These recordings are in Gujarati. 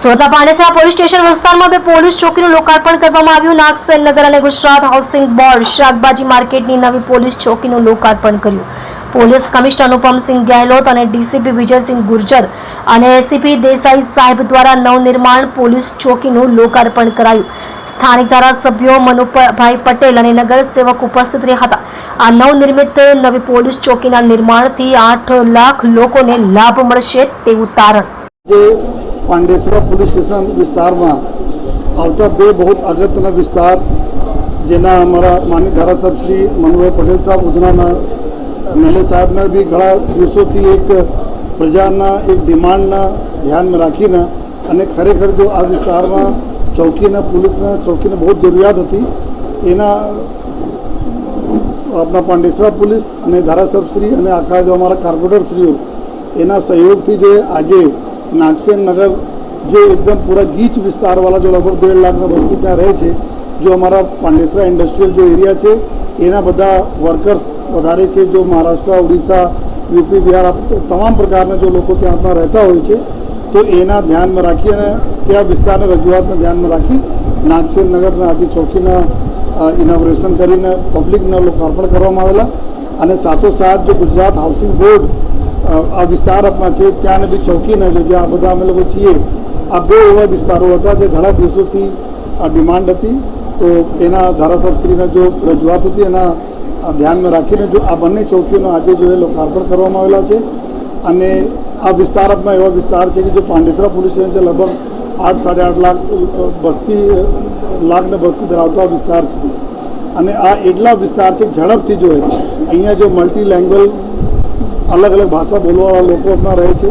સોદા પાંડેસરા પોલીસ સ્ટેશન વિસ્તારમાં બે પોલીસ ચોકીનું લોકાર્પણ કરવામાં આવ્યું. નાગસેન નગર અને ગુજરાત હાઉસિંગ બોર્ડ શાકભાજી માર્કેટની નવી પોલીસ ચોકીનું લોકાર્પણ કર્યું. પોલીસ કમિશનર અનુપમસિંહ ગેહલોત અને ડીસીપી વિજયસિંહ ગુર્જર અને એસીપી દેસાઈ સાહેબ દ્વારા નવનિર્માણ પોલીસ ચોકીનું લોકાર્પણ કરાયું. સ્થાનિક ધારાસભ્યો મનુભાઈ પટેલ અને નગર સેવક ઉપસ્થિત રહ્યા હતા આ નવનિર્મિત નવી પોલીસ ચોકીના નિર્માણથી આઠ લાખ લોકોને લાભ મળશે તેવું તારણ. પાંડેસરા પોલીસ સ્ટેશન વિસ્તારમાં આવતા બે બહુ અગત્યના વિસ્તાર જેના અમારા માનીય ધારાસભ્ય શ્રી મનુભાઈ પટેલ સાહેબ, ઉધનાના એમએલએ સાહેબને બી ઘણા દિવસોથી એક પ્રજાના એક ડિમાન્ડના ધ્યાનમાં રાખીને અને ખરેખર જો આ વિસ્તારમાં ચોકીના પોલીસના ચોકીને બહુ જરૂરિયાત હતી, એના આપણા પાંડેસરા પોલીસ અને ધારાસભ્યશ્રી અને આખા જો અમારા કાર્પોરેટરશ્રીઓ એના સહયોગથી જે આજે નાગસેન નગર જે એકદમ પૂરા ગીચ વિસ્તારવાળા જો લગભગ દેઢ લાખની વસ્તી ત્યાં રહે છે, જો અમારા પાંડેસરા ઇન્ડસ્ટ્રીયલ જો એરિયા છે, એના બધા વર્કર્સ વધારે છે, જો મહારાષ્ટ્ર, ઓડિશા, યુપી, બિહાર તમામ પ્રકારના જો લોકો ત્યાં રહેતા હોય છે, તો એના ધ્યાનમાં રાખી અને ત્યાં વિસ્તારને રજૂઆતને ધ્યાનમાં રાખી નાગસેન નગરના આજે ચોકીના ઇનોગ્રેશન કરીને પબ્લિકને લોકાર્પણ કરવામાં આવેલા અને સાથોસાથ જો ગુજરાત હાઉસિંગ બોર્ડ આ વિસ્તાર આપણા છે ત્યાં બી ચોકીના છે જ્યાં બધા અમે લોકો છીએ આ બે એવા વિસ્તારો હતા જે ઘણા દિવસોથી આ ડિમાન્ડ હતી. તો એના ધારાસભ્યશ્રીના જો રજૂઆત હતી એના ધ્યાનમાં રાખીને જો આ બંને ચોકીઓનો આજે જો એ લોકાર્પણ કરવામાં આવેલા છે. અને આ વિસ્તાર આપણા એવા વિસ્તાર છે કે જો પાંડેસરા પોલીસ સ્ટેશન છે લગભગ આઠ સાડા આઠ લાખ અ, વસ્તી લાખને વસ્તી ધરાવતો આ વિસ્તાર છે. અને આ એટલા વિસ્તાર છે ઝડપથી જોઈએ અહીંયા જો મલ્ટી લેંગ્વેજ અલગ અલગ ભાષા બોલવાવાળા લોકો આપણા રહે છે.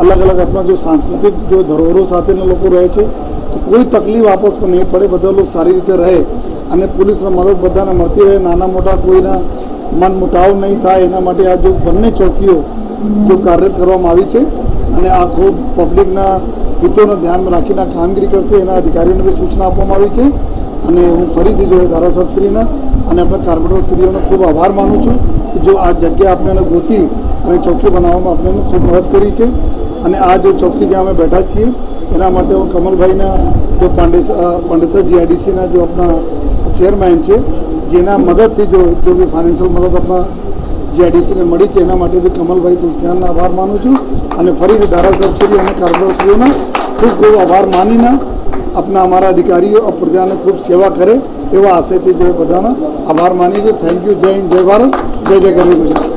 અલગ અલગ આપણા જો સાંસ્કૃતિક જો ધરોહરો સાથેના લોકો રહે છે, તો કોઈ તકલીફ આપસમાં નહીં પડે. બધા લોકો સારી રીતે રહે અને પોલીસને મદદ બધાને મળતી રહે. નાના મોટા કોઈના મન મુટાવ નહીં થાય. એના માટે આ જો બંને ચોકીઓ જો કાર્યરત કરવામાં આવી છે અને આ ખૂબ પબ્લિકના હિતોને ધ્યાનમાં રાખીને કામગીરી કરશે, એના અધિકારીઓને બી સૂચના આપવામાં આવી છે. અને હું ફરીથી જો ધારાસભશ્રીના અને આપણા કાર્પોરેટરશ્રીઓનો ખૂબ આભાર માનું છું કે જો આ જગ્યા આપણે ગોતી અને ચોકી બનાવવામાં આપણે ખૂબ મદદ કરી છે. અને આ જો ચોકી જ્યાં અમે બેઠા છીએ, એના માટે હું કમલભાઈના જો પાંડેસ પાંડેસર જીઆઈડીસીના જો આપણા ચેરમેન છે, જેના મદદથી જો જો બી ફાઇનાન્શિયલ મદદ આપણા જીઆઈડીસીને મળી છે, એના માટે બી કમલભાઈ તુલસિયાનના આભાર માનું છું. અને ફરીથી ધારાસભ્યશ્રી અને કાર્પોરેટરશ્રીઓના ખૂબ ખૂબ આભાર માનીને આપણા અમારા અધિકારીઓ પ્રજાને ખૂબ સેવા કરે, એવા આશયથી જો બધાના આભાર માની છે થેન્ક યુ જય હિન્દ, જય ભારત. જય જય ગરવી ગુજરાત.